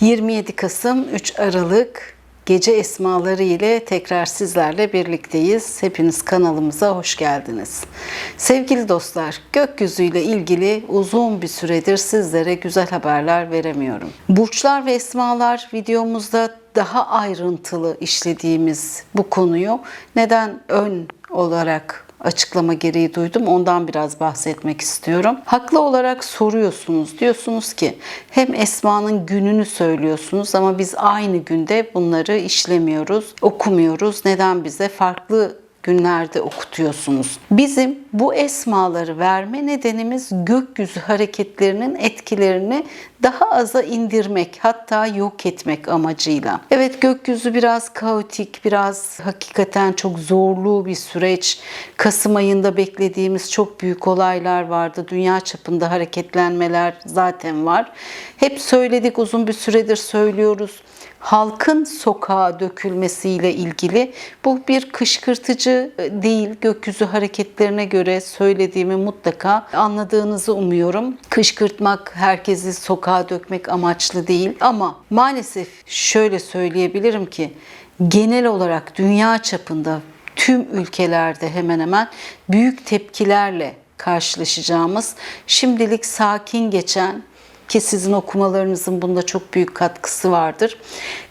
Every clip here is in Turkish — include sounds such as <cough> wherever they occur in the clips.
...27 Kasım 3 Aralık Gece Esmaları ile tekrar sizlerle birlikteyiz. Hepiniz kanalımıza hoş geldiniz. Sevgili dostlar, gökyüzüyle ilgili uzun bir süredir sizlere güzel haberler veremiyorum. Burçlar ve esmalar videomuzda daha ayrıntılı işlediğimiz bu konuyu neden ön olarak açıklama gereği duydum. Ondan biraz bahsetmek istiyorum. Haklı olarak soruyorsunuz. Diyorsunuz ki hem Esma'nın gününü söylüyorsunuz ama biz aynı günde bunları işlemiyoruz, okumuyoruz. Neden bize farklı günlerde okutuyorsunuz. Bizim bu esmaları verme nedenimiz gökyüzü hareketlerinin etkilerini daha aza indirmek hatta yok etmek amacıyla. Evet gökyüzü biraz kaotik, biraz hakikaten çok zorlu bir süreç. Kasım ayında beklediğimiz çok büyük olaylar vardı. Dünya çapında hareketlenmeler zaten var. Hep söyledik uzun bir süredir söylüyoruz halkın sokağa dökülmesiyle ilgili bu bir kışkırtıcı değil. Gökyüzü hareketlerine göre söylediğimi mutlaka anladığınızı umuyorum. Kışkırtmak, herkesi sokağa dökmek amaçlı değil ama maalesef şöyle söyleyebilirim ki genel olarak dünya çapında tüm ülkelerde hemen hemen büyük tepkilerle karşılaşacağımız şimdilik sakin geçen ki sizin okumalarınızın bunda çok büyük katkısı vardır.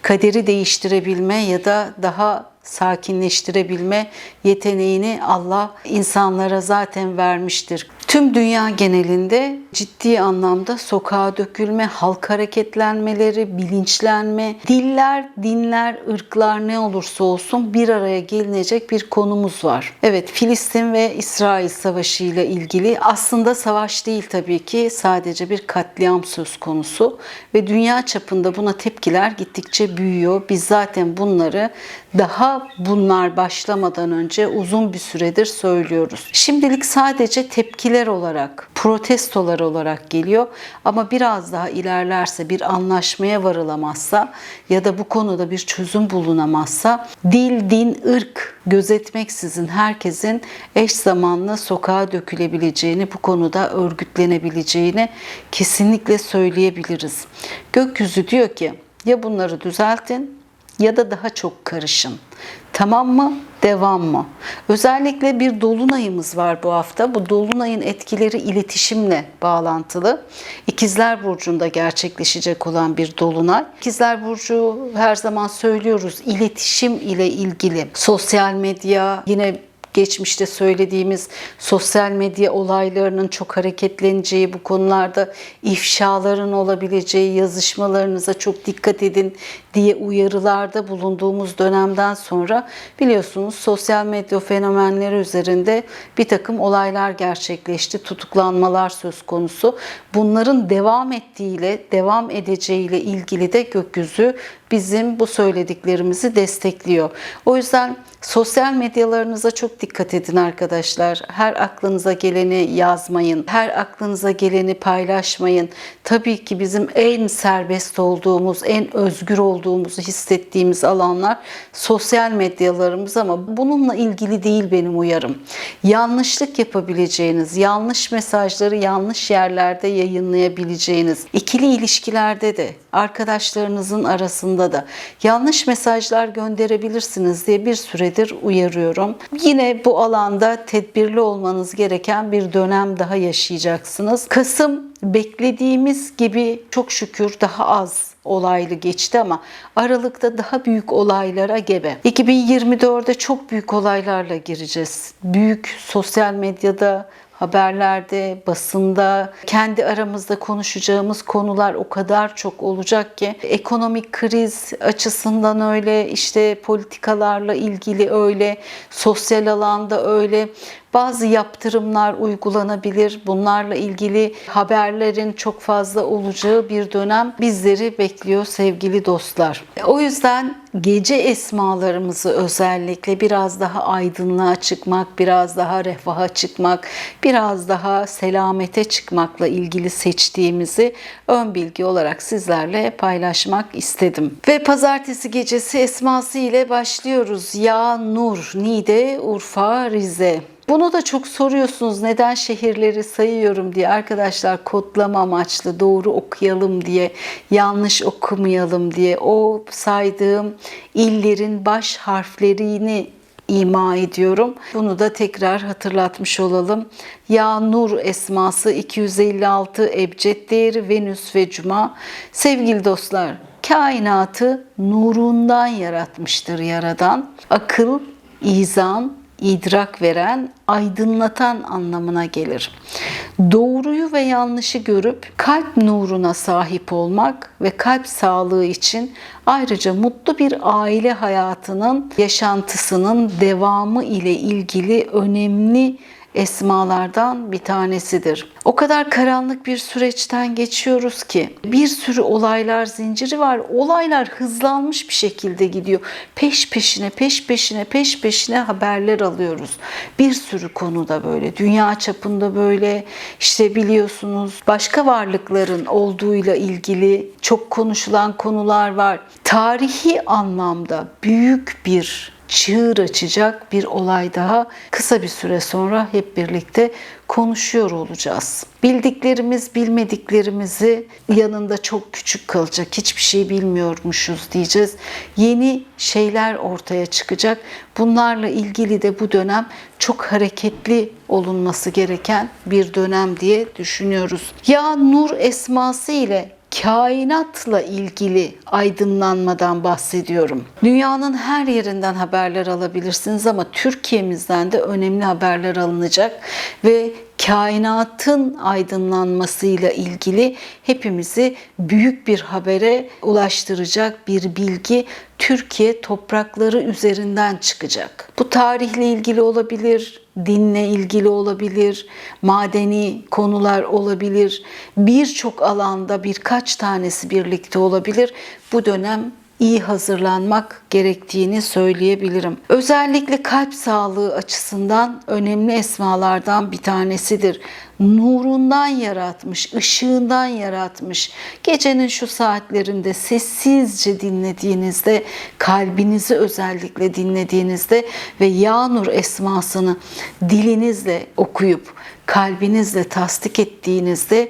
Kaderi değiştirebilme ya da daha sakinleştirebilme yeteneğini Allah insanlara zaten vermiştir. Tüm dünya genelinde ciddi anlamda sokağa dökülme, halk hareketlenmeleri, bilinçlenme, diller, dinler, ırklar ne olursa olsun bir araya gelinecek bir konumuz var. Evet Filistin ve İsrail savaşı ile ilgili aslında savaş değil tabii ki sadece bir katliam söz konusu ve dünya çapında buna tepkiler gittikçe büyüyor. Biz zaten bunları daha bunlar başlamadan önce uzun bir süredir söylüyoruz. Şimdilik sadece tepkiler olarak, protestolar olarak geliyor ama biraz daha ilerlerse bir anlaşmaya varılamazsa ya da bu konuda bir çözüm bulunamazsa dil, din, ırk gözetmeksizin herkesin eş zamanlı sokağa dökülebileceğini, bu konuda örgütlenebileceğini kesinlikle söyleyebiliriz. Gökyüzü diyor ki ya bunları düzeltin ya da daha çok karışın. Tamam mı? Devam mı? Özellikle bir dolunayımız var bu hafta. Bu dolunayın etkileri iletişimle bağlantılı. İkizler Burcu'nda gerçekleşecek olan bir dolunay. İkizler Burcu her zaman söylüyoruz iletişim ile ilgili. Sosyal medya, yine geçmişte söylediğimiz sosyal medya olaylarının çok hareketleneceği bu konularda ifşaların olabileceği yazışmalarınıza çok dikkat edin diye uyarılarda bulunduğumuz dönemden sonra biliyorsunuz sosyal medya fenomenleri üzerinde bir takım olaylar gerçekleşti. Tutuklanmalar söz konusu. Bunların devam ettiğiyle, devam edeceğiyle ilgili de gökyüzü bizim bu söylediklerimizi destekliyor. O yüzden sosyal medyalarınıza çok dikkat edin arkadaşlar. Her aklınıza geleni yazmayın. Her aklınıza geleni paylaşmayın. Tabii ki bizim en serbest olduğumuz, en özgür olduğumuzu hissettiğimiz alanlar sosyal medyalarımız ama bununla ilgili değil benim uyarım. Yanlışlık yapabileceğiniz, yanlış mesajları yanlış yerlerde yayınlayabileceğiniz, ikili ilişkilerde de arkadaşlarınızın arasında da yanlış mesajlar gönderebilirsiniz diye bir süredir uyarıyorum. Yine bu alanda tedbirli olmanız gereken bir dönem daha yaşayacaksınız. Kasım beklediğimiz gibi çok şükür daha az olaylı geçti ama Aralık'ta daha büyük olaylara gebe. 2024'de çok büyük olaylarla gireceğiz. Büyük sosyal medyada haberlerde, basında, kendi aramızda konuşacağımız konular o kadar çok olacak ki ekonomik kriz açısından öyle, işte politikalarla ilgili öyle, sosyal alanda öyle. Bazı yaptırımlar uygulanabilir. Bunlarla ilgili haberlerin çok fazla olacağı bir dönem bizleri bekliyor sevgili dostlar. O yüzden gece esmalarımızı özellikle biraz daha aydınlığa çıkmak, biraz daha refaha çıkmak, biraz daha selamete çıkmakla ilgili seçtiğimizi ön bilgi olarak sizlerle paylaşmak istedim. Ve pazartesi gecesi esması ile başlıyoruz. Ya Nur, Niğde, Urfa, Rize. Bunu da çok soruyorsunuz neden şehirleri sayıyorum diye arkadaşlar kodlama amaçlı doğru okuyalım diye yanlış okumayalım diye o saydığım illerin baş harflerini ima ediyorum. Bunu da tekrar hatırlatmış olalım. Ya Nur esması 256 ebced değeri Venüs ve Cuma. Sevgili dostlar, kainatı nurundan yaratmıştır yaradan. Akıl, izan, idrak veren, aydınlatan anlamına gelir. Doğruyu ve yanlışı görüp kalp nuruna sahip olmak ve kalp sağlığı için ayrıca mutlu bir aile hayatının yaşantısının devamı ile ilgili önemli esmalardan bir tanesidir. O kadar karanlık bir süreçten geçiyoruz ki bir sürü olaylar zinciri var. Olaylar hızlanmış bir şekilde gidiyor. Peş peşine, peş peşine, peş peşine haberler alıyoruz. Bir sürü konuda böyle. Dünya çapında böyle. işte biliyorsunuz başka varlıkların olduğuyla ilgili çok konuşulan konular var. Tarihi anlamda büyük bir çığır açacak bir olay daha kısa bir süre sonra hep birlikte konuşuyor olacağız. Bildiklerimiz bilmediklerimizi yanında çok küçük kalacak. Hiçbir şey bilmiyormuşuz diyeceğiz. Yeni şeyler ortaya çıkacak. Bunlarla ilgili de bu dönem çok hareketli olunması gereken bir dönem diye düşünüyoruz. Ya Nur esması ile kainatla ilgili aydınlanmadan bahsediyorum. Dünyanın her yerinden haberler alabilirsiniz ama Türkiye'mizden de önemli haberler alınacak ve kainatın aydınlanmasıyla ilgili hepimizi büyük bir habere ulaştıracak bir bilgi Türkiye toprakları üzerinden çıkacak. Bu tarihle ilgili olabilir, dinle ilgili olabilir, madeni konular olabilir. Birçok alanda birkaç tanesi birlikte olabilir. Bu dönem iyi hazırlanmak gerektiğini söyleyebilirim. Özellikle kalp sağlığı açısından önemli esmalardan bir tanesidir. Nurundan yaratmış, ışığından yaratmış. Gecenin şu saatlerinde sessizce dinlediğinizde, kalbinizi özellikle dinlediğinizde ve Ya Nur esmasını dilinizle okuyup kalbinizle tasdik ettiğinizde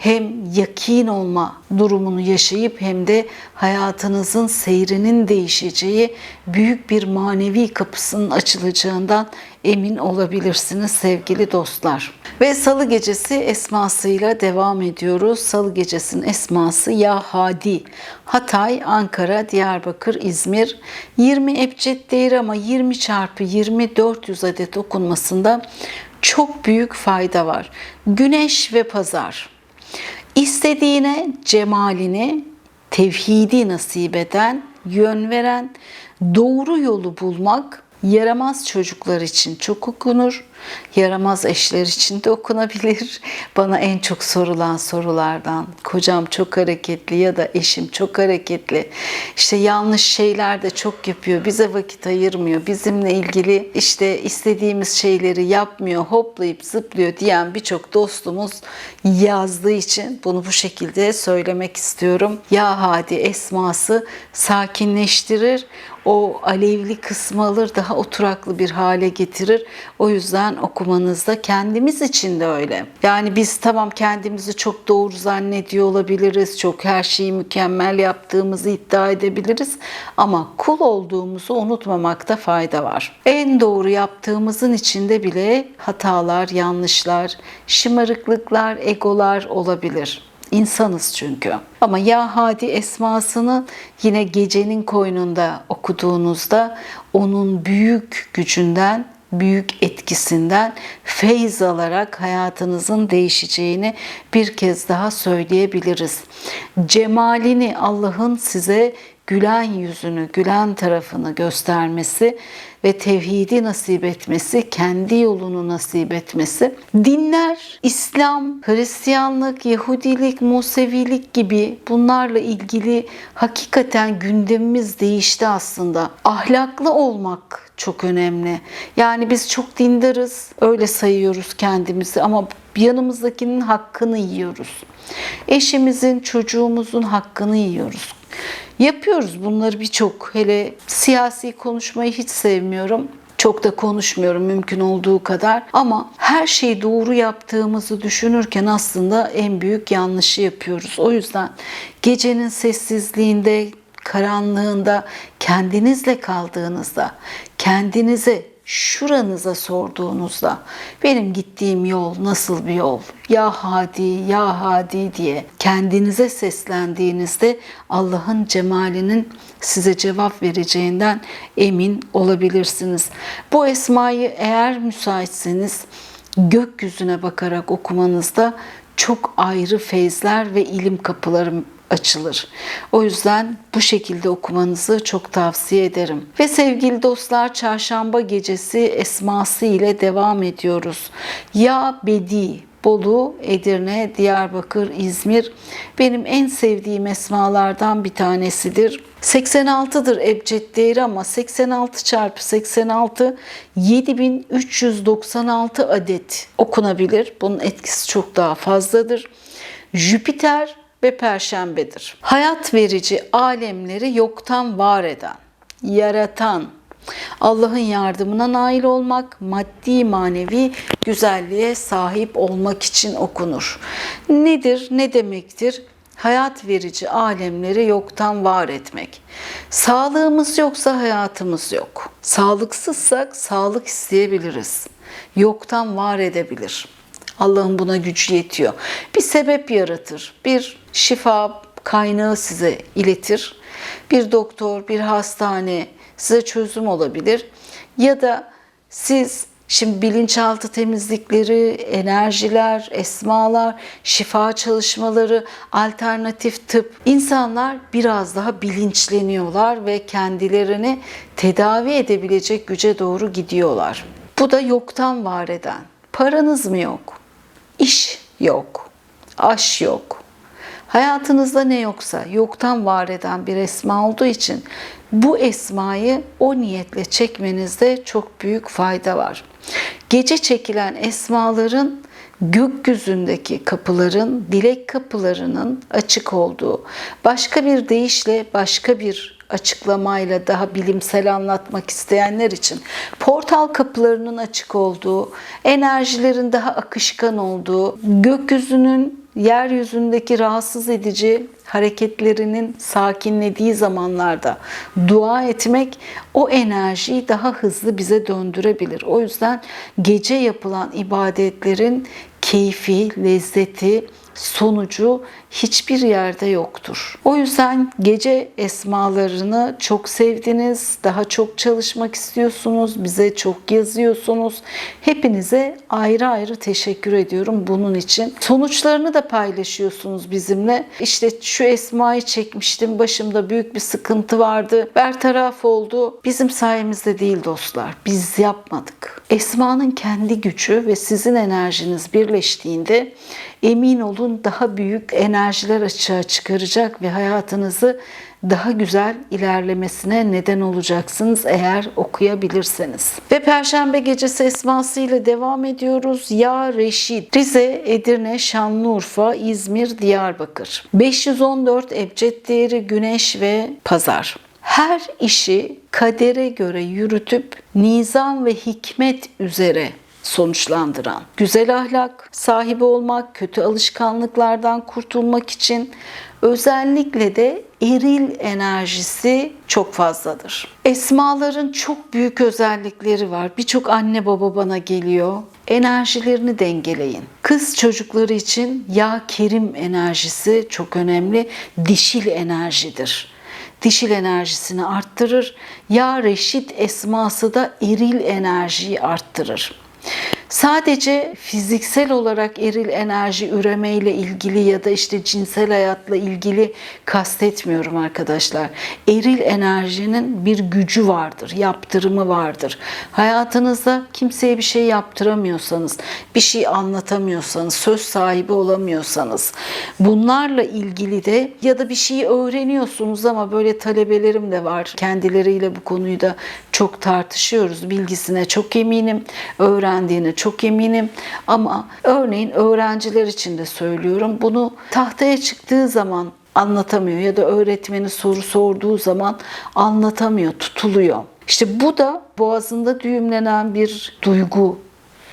hem yakin olma durumunu yaşayıp hem de hayatınızın seyrinin değişeceği büyük bir manevi kapısının açılacağından emin olabilirsiniz sevgili dostlar. Ve salı gecesi esmasıyla devam ediyoruz. Salı gecesinin esması Ya Hadi. Hatay, Ankara, Diyarbakır, İzmir. 20 ebced değeri ama 20 çarpı 20 400 adet okunmasında çok büyük fayda var. Güneş ve pazar. İstediğine cemalini, tevhidi nasip eden, yön veren, doğru yolu bulmak yaramaz çocuklar için çok okunur. Yaramaz eşler için de okunabilir. <laughs> Bana en çok sorulan sorulardan. Kocam çok hareketli ya da eşim çok hareketli. İşte yanlış şeyler de çok yapıyor. Bize vakit ayırmıyor. Bizimle ilgili işte istediğimiz şeyleri yapmıyor. Hoplayıp zıplıyor diyen birçok dostumuz yazdığı için bunu bu şekilde söylemek istiyorum. Ya Hadi esması sakinleştirir o alevli kısmı alır daha oturaklı bir hale getirir. O yüzden okumanızda kendimiz için de öyle. Yani biz tamam kendimizi çok doğru zannediyor olabiliriz. Çok her şeyi mükemmel yaptığımızı iddia edebiliriz. Ama kul olduğumuzu unutmamakta fayda var. En doğru yaptığımızın içinde bile hatalar, yanlışlar, şımarıklıklar, egolar olabilir. İnsanız çünkü. Ama Ya Hadi esmasını yine gecenin koynunda okuduğunuzda onun büyük gücünden büyük etkisinden feyz alarak hayatınızın değişeceğini bir kez daha söyleyebiliriz. Cemalini Allah'ın size gülen yüzünü, gülen tarafını göstermesi ve tevhidi nasip etmesi, kendi yolunu nasip etmesi. Dinler, İslam, Hristiyanlık, Yahudilik, Musevilik gibi bunlarla ilgili hakikaten gündemimiz değişti aslında. Ahlaklı olmak çok önemli. Yani biz çok dindarız, öyle sayıyoruz kendimizi ama yanımızdakinin hakkını yiyoruz. Eşimizin, çocuğumuzun hakkını yiyoruz. Yapıyoruz bunları birçok. Hele siyasi konuşmayı hiç sevmiyorum. Çok da konuşmuyorum mümkün olduğu kadar ama her şeyi doğru yaptığımızı düşünürken aslında en büyük yanlışı yapıyoruz. O yüzden gecenin sessizliğinde, karanlığında kendinizle kaldığınızda, kendinize şuranıza sorduğunuzda benim gittiğim yol nasıl bir yol? Ya hadi, ya hadi diye kendinize seslendiğinizde Allah'ın cemalinin size cevap vereceğinden emin olabilirsiniz. Bu esmayı eğer müsaitseniz gökyüzüne bakarak okumanızda çok ayrı feyzler ve ilim kapıları açılır. O yüzden bu şekilde okumanızı çok tavsiye ederim. Ve sevgili dostlar çarşamba gecesi esması ile devam ediyoruz. Ya Bedi Bolu, Edirne, Diyarbakır, İzmir benim en sevdiğim esmalardan bir tanesidir. 86'dır ebced değeri ama 86 çarpı 86 7396 adet okunabilir. Bunun etkisi çok daha fazladır. Jüpiter ve perşembedir. Hayat verici alemleri yoktan var eden, yaratan, Allah'ın yardımına nail olmak, maddi manevi güzelliğe sahip olmak için okunur. Nedir, ne demektir? Hayat verici alemleri yoktan var etmek. Sağlığımız yoksa hayatımız yok. Sağlıksızsak sağlık isteyebiliriz. Yoktan var edebilir. Allah'ın buna gücü yetiyor. Bir sebep yaratır. Bir şifa kaynağı size iletir. Bir doktor, bir hastane size çözüm olabilir. Ya da siz şimdi bilinçaltı temizlikleri, enerjiler, esmalar, şifa çalışmaları, alternatif tıp insanlar biraz daha bilinçleniyorlar ve kendilerini tedavi edebilecek güce doğru gidiyorlar. Bu da yoktan var eden. Paranız mı yok? İş yok. Aş yok. Hayatınızda ne yoksa yoktan var eden bir esma olduğu için bu esmayı o niyetle çekmenizde çok büyük fayda var. Gece çekilen esmaların gökyüzündeki kapıların, dilek kapılarının açık olduğu, başka bir deyişle başka bir açıklamayla daha bilimsel anlatmak isteyenler için portal kapılarının açık olduğu, enerjilerin daha akışkan olduğu, gökyüzünün yeryüzündeki rahatsız edici hareketlerinin sakinlediği zamanlarda dua etmek o enerjiyi daha hızlı bize döndürebilir. O yüzden gece yapılan ibadetlerin keyfi, lezzeti, sonucu hiçbir yerde yoktur. O yüzden gece esmalarını çok sevdiniz, daha çok çalışmak istiyorsunuz, bize çok yazıyorsunuz. Hepinize ayrı ayrı teşekkür ediyorum bunun için. Sonuçlarını da paylaşıyorsunuz bizimle. İşte şu esmayı çekmiştim, başımda büyük bir sıkıntı vardı. Bertaraf oldu. Bizim sayemizde değil dostlar. Biz yapmadık. Esmanın kendi gücü ve sizin enerjiniz birleştiğinde emin olun daha büyük enerjiler açığa çıkaracak ve hayatınızı daha güzel ilerlemesine neden olacaksınız eğer okuyabilirseniz. Ve Perşembe gecesi esması ile devam ediyoruz. Ya Reşit, Rize, Edirne, Şanlıurfa, İzmir, Diyarbakır. 514 ebced değeri Güneş ve Pazar. Her işi kadere göre yürütüp nizam ve hikmet üzere sonuçlandıran, güzel ahlak sahibi olmak, kötü alışkanlıklardan kurtulmak için özellikle de eril enerjisi çok fazladır. Esmaların çok büyük özellikleri var. Birçok anne baba bana geliyor. Enerjilerini dengeleyin. Kız çocukları için ya kerim enerjisi çok önemli. Dişil enerjidir dişil enerjisini arttırır. Ya Reşit esması da eril enerjiyi arttırır. Sadece fiziksel olarak eril enerji üremeyle ilgili ya da işte cinsel hayatla ilgili kastetmiyorum arkadaşlar. Eril enerjinin bir gücü vardır, yaptırımı vardır. Hayatınızda kimseye bir şey yaptıramıyorsanız, bir şey anlatamıyorsanız, söz sahibi olamıyorsanız, bunlarla ilgili de ya da bir şeyi öğreniyorsunuz ama böyle talebelerim de var. Kendileriyle bu konuyu da çok tartışıyoruz. Bilgisine çok eminim, öğrendiğine çok eminim ama örneğin öğrenciler için de söylüyorum. Bunu tahtaya çıktığı zaman anlatamıyor ya da öğretmeni soru sorduğu zaman anlatamıyor, tutuluyor. İşte bu da boğazında düğümlenen bir duygu.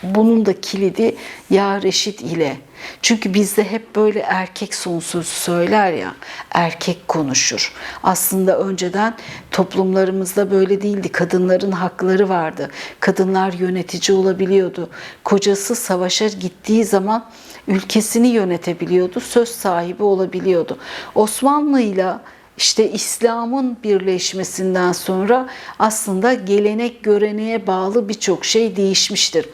Bunun da kilidi ya Reşit ile. Çünkü bizde hep böyle erkek son sözü söyler ya, erkek konuşur. Aslında önceden toplumlarımızda böyle değildi. Kadınların hakları vardı. Kadınlar yönetici olabiliyordu. Kocası savaşa gittiği zaman ülkesini yönetebiliyordu, söz sahibi olabiliyordu. Osmanlı'yla işte İslam'ın birleşmesinden sonra aslında gelenek göreneğe bağlı birçok şey değişmiştir.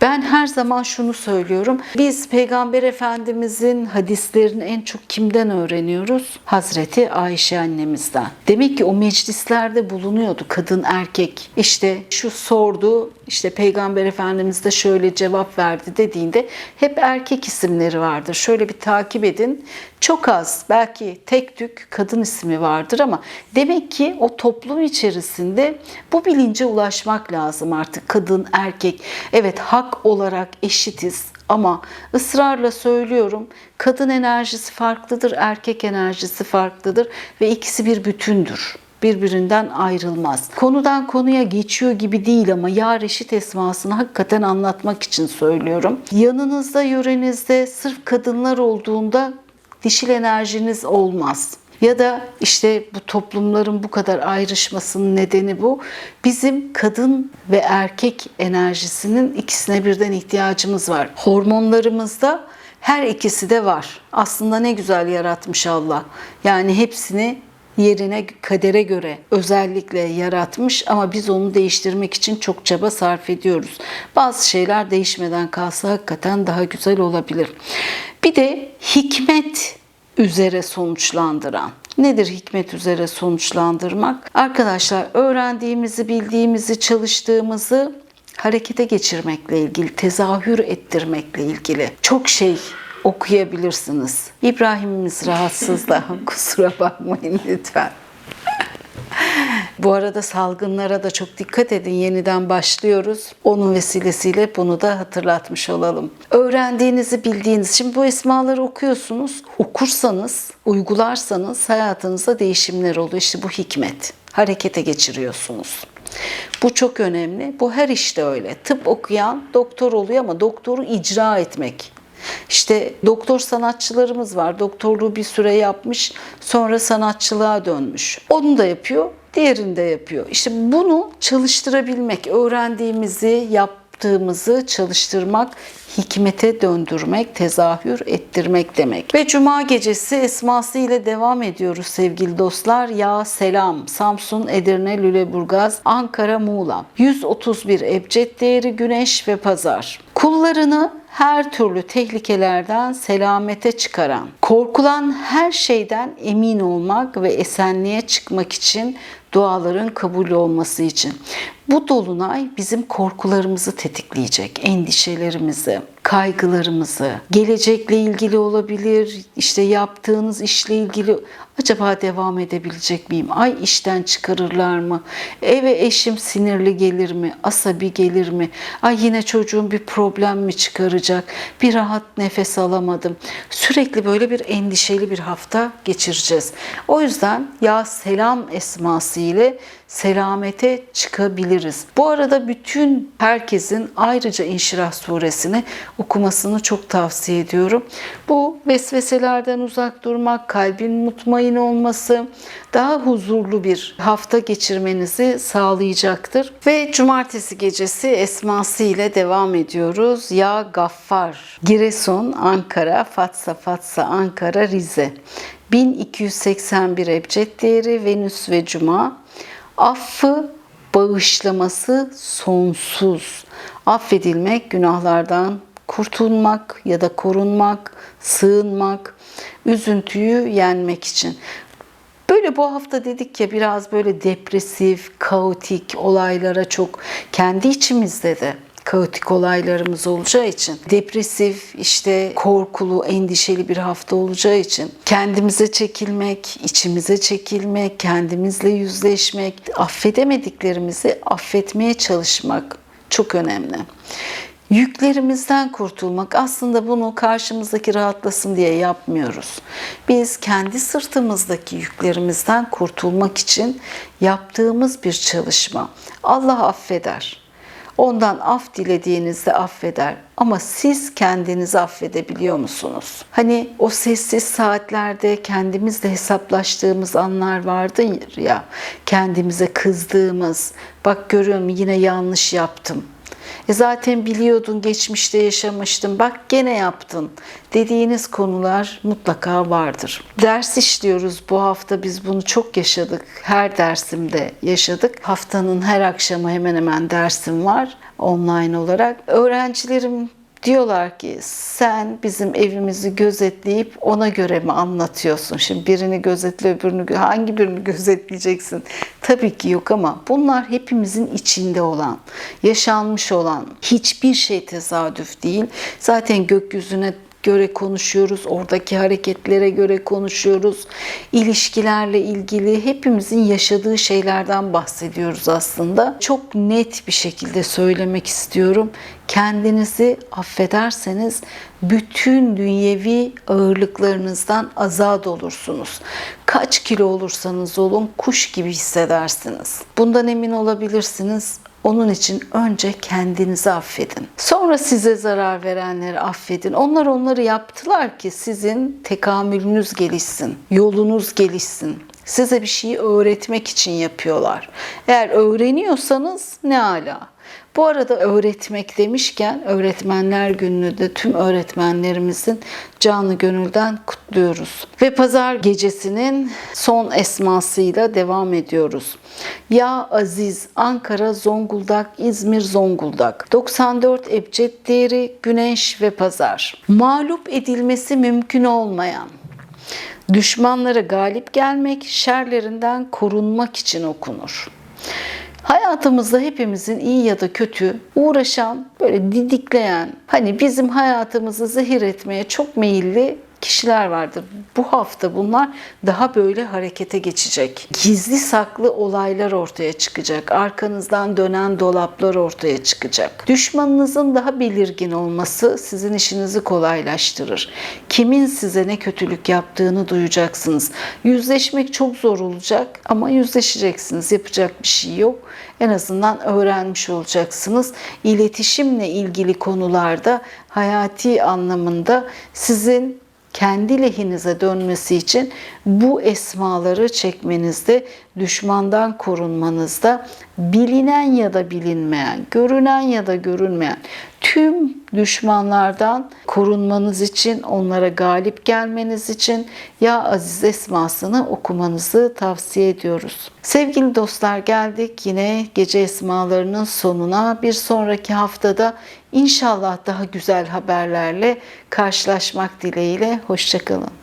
Ben her zaman şunu söylüyorum. Biz Peygamber Efendimizin hadislerini en çok kimden öğreniyoruz? Hazreti Ayşe annemizden. Demek ki o meclislerde bulunuyordu kadın erkek. İşte şu sordu, işte Peygamber Efendimiz de şöyle cevap verdi dediğinde hep erkek isimleri vardır. Şöyle bir takip edin. Çok az belki tek tük kadın ismi vardır ama demek ki o toplum içerisinde bu bilince ulaşmak lazım artık. Kadın, erkek evet hak olarak eşitiz ama ısrarla söylüyorum kadın enerjisi farklıdır, erkek enerjisi farklıdır ve ikisi bir bütündür birbirinden ayrılmaz. Konudan konuya geçiyor gibi değil ama ya reşit esmasını hakikaten anlatmak için söylüyorum. Yanınızda, yörenizde sırf kadınlar olduğunda dişil enerjiniz olmaz. Ya da işte bu toplumların bu kadar ayrışmasının nedeni bu. Bizim kadın ve erkek enerjisinin ikisine birden ihtiyacımız var. Hormonlarımızda her ikisi de var. Aslında ne güzel yaratmış Allah. Yani hepsini yerine kadere göre özellikle yaratmış ama biz onu değiştirmek için çok çaba sarf ediyoruz. Bazı şeyler değişmeden kalsa hakikaten daha güzel olabilir. Bir de hikmet üzere sonuçlandıran. Nedir hikmet üzere sonuçlandırmak? Arkadaşlar öğrendiğimizi, bildiğimizi, çalıştığımızı harekete geçirmekle ilgili, tezahür ettirmekle ilgili çok şey okuyabilirsiniz. İbrahim'imiz rahatsız da <laughs> kusura bakmayın lütfen. Bu arada salgınlara da çok dikkat edin. Yeniden başlıyoruz. Onun vesilesiyle bunu da hatırlatmış olalım. Öğrendiğinizi bildiğiniz. Şimdi bu esmaları okuyorsunuz. Okursanız, uygularsanız hayatınızda değişimler oluyor. İşte bu hikmet. Harekete geçiriyorsunuz. Bu çok önemli. Bu her işte öyle. Tıp okuyan doktor oluyor ama doktoru icra etmek. İşte doktor sanatçılarımız var. Doktorluğu bir süre yapmış, sonra sanatçılığa dönmüş. Onu da yapıyor, diğerini de yapıyor. İşte bunu çalıştırabilmek, öğrendiğimizi, yaptığımızı çalıştırmak, hikmete döndürmek, tezahür ettirmek demek. Ve cuma gecesi esması ile devam ediyoruz sevgili dostlar. Ya selam. Samsun, Edirne, Lüleburgaz, Ankara, Muğla. 131 ebced değeri güneş ve pazar. Kullarını her türlü tehlikelerden selamete çıkaran, korkulan her şeyden emin olmak ve esenliğe çıkmak için duaların kabul olması için. Bu dolunay bizim korkularımızı tetikleyecek, endişelerimizi, kaygılarımızı, gelecekle ilgili olabilir, işte yaptığınız işle ilgili acaba devam edebilecek miyim? Ay işten çıkarırlar mı? Eve eşim sinirli gelir mi? Asabi gelir mi? Ay yine çocuğum bir problem mi çıkaracak? Bir rahat nefes alamadım. Sürekli böyle bir endişeli bir hafta geçireceğiz. O yüzden ya selam esması ile selamete çıkabiliriz. Bu arada bütün herkesin ayrıca İnşirah suresini okumasını çok tavsiye ediyorum. Bu vesveselerden uzak durmak, kalbin mutmain olması, daha huzurlu bir hafta geçirmenizi sağlayacaktır. Ve cumartesi gecesi esması ile devam ediyoruz. Ya Gaffar, Giresun, Ankara, Fatsa, Fatsa, Ankara, Rize. 1281 ebced değeri Venüs ve Cuma affı bağışlaması sonsuz. Affedilmek günahlardan kurtulmak ya da korunmak, sığınmak, üzüntüyü yenmek için. Böyle bu hafta dedik ya biraz böyle depresif, kaotik olaylara çok kendi içimizde de kaotik olaylarımız olacağı için depresif, işte korkulu, endişeli bir hafta olacağı için kendimize çekilmek, içimize çekilmek, kendimizle yüzleşmek, affedemediklerimizi affetmeye çalışmak çok önemli. Yüklerimizden kurtulmak aslında bunu karşımızdaki rahatlasın diye yapmıyoruz. Biz kendi sırtımızdaki yüklerimizden kurtulmak için yaptığımız bir çalışma. Allah affeder. Ondan af dilediğinizde affeder. Ama siz kendinizi affedebiliyor musunuz? Hani o sessiz saatlerde kendimizle hesaplaştığımız anlar vardır ya, kendimize kızdığımız, bak görüyorum yine yanlış yaptım. E zaten biliyordun, geçmişte yaşamıştın, bak gene yaptın dediğiniz konular mutlaka vardır. Ders işliyoruz bu hafta biz bunu çok yaşadık. Her dersimde yaşadık. Haftanın her akşamı hemen hemen dersim var online olarak. Öğrencilerim Diyorlar ki sen bizim evimizi gözetleyip ona göre mi anlatıyorsun? Şimdi birini gözetle öbürünü hangi birini <laughs> gözetleyeceksin? Tabii ki yok ama bunlar hepimizin içinde olan, yaşanmış olan hiçbir şey tesadüf değil. Zaten gökyüzüne göre konuşuyoruz, oradaki hareketlere göre konuşuyoruz. İlişkilerle ilgili hepimizin yaşadığı şeylerden bahsediyoruz aslında. Çok net bir şekilde söylemek istiyorum. Kendinizi affederseniz bütün dünyevi ağırlıklarınızdan azat olursunuz. Kaç kilo olursanız olun kuş gibi hissedersiniz. Bundan emin olabilirsiniz. Onun için önce kendinizi affedin. Sonra size zarar verenleri affedin. Onlar onları yaptılar ki sizin tekamülünüz gelişsin, yolunuz gelişsin. Size bir şeyi öğretmek için yapıyorlar. Eğer öğreniyorsanız ne ala. Bu arada öğretmek demişken öğretmenler gününü de tüm öğretmenlerimizin canlı gönülden kutluyoruz. Ve pazar gecesinin son esmasıyla devam ediyoruz. Ya Aziz Ankara, Zonguldak, İzmir, Zonguldak. 94 ebced değeri Güneş ve Pazar. Mağlup edilmesi mümkün olmayan düşmanlara galip gelmek, şerlerinden korunmak için okunur. Hayatımızda hepimizin iyi ya da kötü uğraşan, böyle didikleyen, hani bizim hayatımızı zehir etmeye çok meyilli kişiler vardır. Bu hafta bunlar daha böyle harekete geçecek. Gizli saklı olaylar ortaya çıkacak. Arkanızdan dönen dolaplar ortaya çıkacak. Düşmanınızın daha belirgin olması sizin işinizi kolaylaştırır. Kimin size ne kötülük yaptığını duyacaksınız. Yüzleşmek çok zor olacak ama yüzleşeceksiniz. Yapacak bir şey yok. En azından öğrenmiş olacaksınız. İletişimle ilgili konularda hayati anlamında sizin kendi lehinize dönmesi için bu esmaları çekmenizde, düşmandan korunmanızda, bilinen ya da bilinmeyen, görünen ya da görünmeyen tüm düşmanlardan korunmanız için, onlara galip gelmeniz için Ya Aziz esmasını okumanızı tavsiye ediyoruz. Sevgili dostlar geldik yine gece esmalarının sonuna. Bir sonraki haftada inşallah daha güzel haberlerle karşılaşmak dileğiyle. Hoşçakalın.